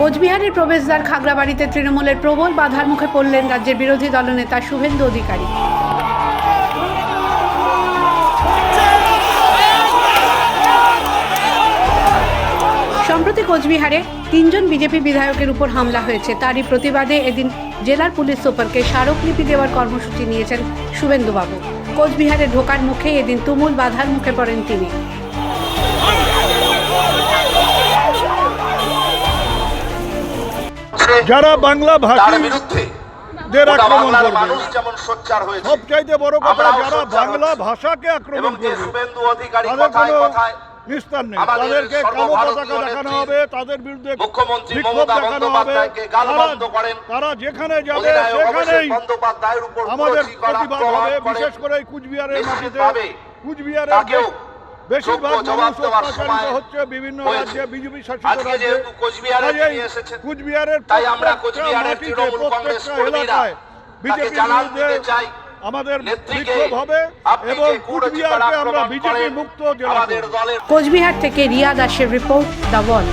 কোচবিহারের প্রবেশদ্বার খাগড়াবাড়িতে তৃণমূলের প্রবল বাধার মুখে পড়লেন রাজ্যের বিরোধী দলনেতা শুভেন্দু অধিকারী। সম্প্রতি কোচবিহারে তিনজন বিজেপি বিধায়কের উপর হামলা হয়েছে। তারই প্রতিবাদে এদিন জেলার পুলিশ সুপারকে স্মারকলিপি দেওয়ার কর্মসূচি নিয়েছেন শুভেন্দুবাবু। কোচবিহারে ঢোকার মুখে এদিন তুমুল বাধার মুখে পড়েন তিনি। যারা বাংলা ভাষী বিরুদ্ধে দের গোটা আক্রমণ করবে। মানুষ যেমন সোচ্চার হয়েছে সবচাইতে বড় কথা যারা বাংলা ভাষাকে আক্রমণ করবে তাদের কোনো নিস্তার নেই। তাদেরকে কালো পতাকা দেখানো হবে তাদের বিরুদ্ধে বিক্ষোভ দেখানো হবে। তারা- যেখানে যাবে সেখানেই আমাদের প্রতিবাদ হবে বিশেষ করে কুচবিহারের মাটিতে। কুচবিহারের বেশিরভাগ জবাব দেওয়ার সময় হচ্ছে বিভিন্ন রাজ্যে বিজেপি শাসিত রাজ্যে। কুচবিহারের তাই আমরা তৃণমূল কংগ্রেস কর্মীরা বিরুদ্ধে চাই। আমাদের নেত্রীকে বিক্ষোভ হবে এবং কুচবিহারকে আমরা বিজেপি মুক্ত জেলা আমাদের কোচবিহার থেকে রিয়া দাসের রিপোর্ট দ্য ওয়াল